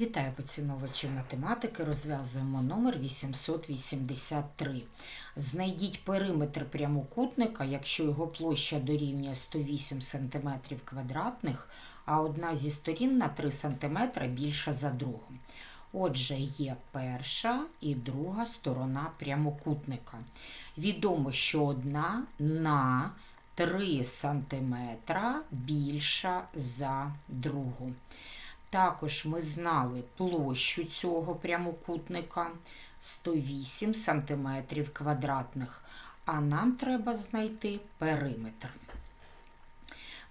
Вітаю поціновувачі математики. Розв'язуємо номер 883. Знайдіть периметр прямокутника, якщо його площа дорівнює 108 см квадратних, а одна зі сторін на 3 см більша за другу. Отже, є перша і друга сторона прямокутника. Відомо, що одна на 3 см більша за другу. Також ми знали площу цього прямокутника 108 см квадратних, а нам треба знайти периметр.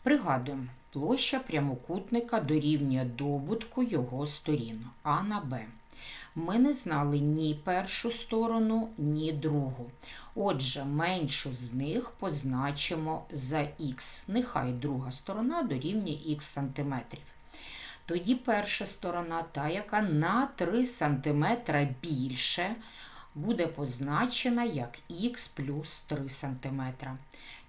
Пригадуємо, площа прямокутника дорівнює добутку його сторін А на Б. Ми не знали ні першу сторону, ні другу. Отже, меншу з них позначимо за х. Нехай друга сторона дорівнює х сантиметрів. Тоді перша сторона, та, яка на 3 см більше, буде позначена як х плюс 3 см.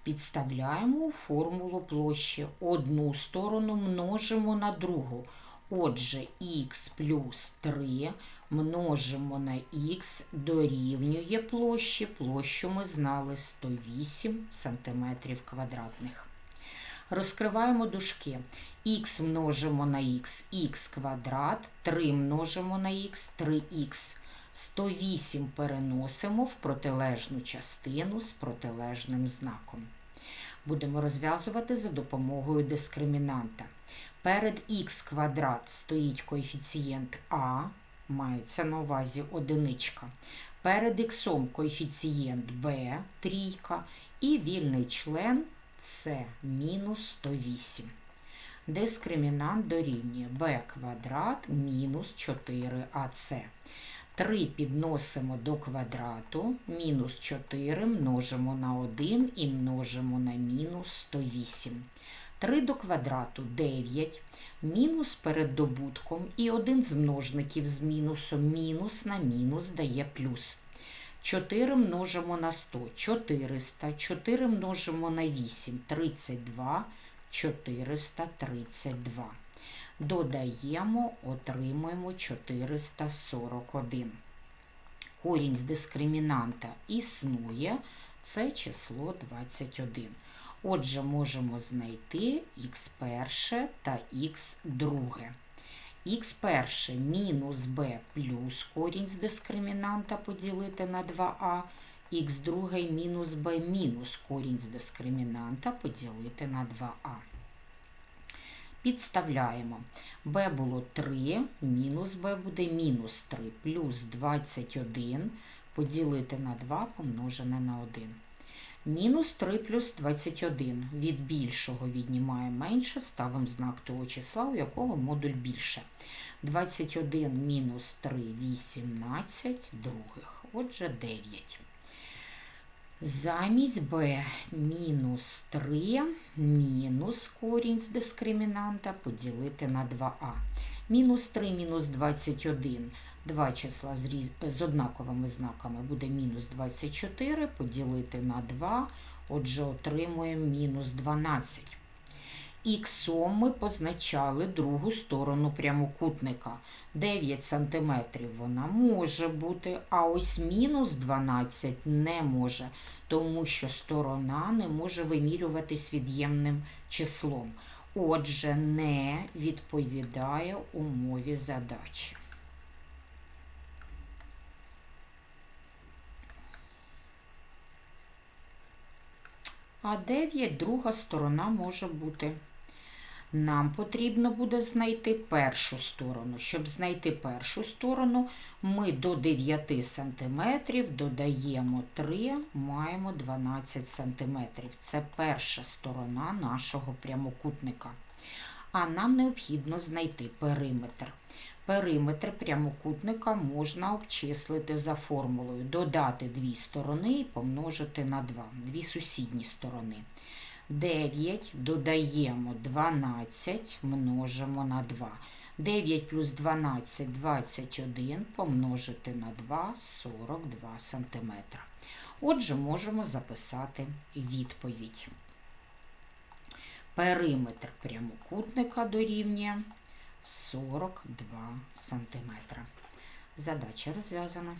Підставляємо у формулу площі. Одну сторону множимо на другу. Отже, х плюс 3 множимо на х дорівнює площі. Площу ми знали 108 см квадратних. Розкриваємо дужки. х множимо на х, х квадрат, 3 множимо на х, 3х. 108 переносимо в протилежну частину з протилежним знаком. Будемо розв'язувати за допомогою дискримінанта. Перед х квадрат стоїть коефіцієнт а, мається на увазі одиничка. Перед х коефіцієнт b, трійка, і вільний член це мінус 108. Дискримінант дорівнює b квадрат мінус 4ac. 3 підносимо до квадрату, мінус 4 множимо на 1 і множимо на мінус 108. 3 до квадрату 9, мінус перед добутком і один з множників з мінусом мінус на мінус дає плюс. 4 множимо на 100 400, 4 множимо на 8 32, 432. Додаємо, отримуємо 441. Корінь з дискримінанта існує, це число 21. Отже, можемо знайти х перше та х друге х перше мінус b плюс корінь з дискримінанта поділити на 2а, х друге мінус b мінус корінь з дискримінанта поділити на 2а. Підставляємо. b було 3, мінус b буде мінус 3, плюс 21 поділити на 2 помножене на 1. Мінус 3 плюс 21. Від більшого віднімає менше, ставимо знак того числа, у якого модуль більше. 21 мінус 3 18 других. Отже, 9. Замість b мінус 3 мінус корінь з дискримінанта поділити на 2а. Мінус 3 мінус 21. Два числа з, різ... з однаковими знаками буде мінус 24 поділити на 2, отже, отримуємо мінус 12. Іксом ми позначали другу сторону прямокутника. 9 см вона може бути, а ось мінус 12 не може, тому що сторона не може вимірюватись від'ємним числом. Отже, не відповідає умові задачі. А 9 друга сторона може бути. Нам потрібно буде знайти першу сторону. Щоб знайти першу сторону, ми до 9 см додаємо 3, маємо 12 см. Це перша сторона нашого прямокутника. А нам необхідно знайти периметр. Периметр прямокутника можна обчислити за формулою. Додати дві сторони і помножити на 2, дві сусідні сторони. 9 додаємо 12, множимо на 2. 9 плюс 12 21 помножити на 2 42 см. Отже, можемо записати відповідь. Периметр прямокутника дорівнює 42 сантиметра. Задача розв'язана.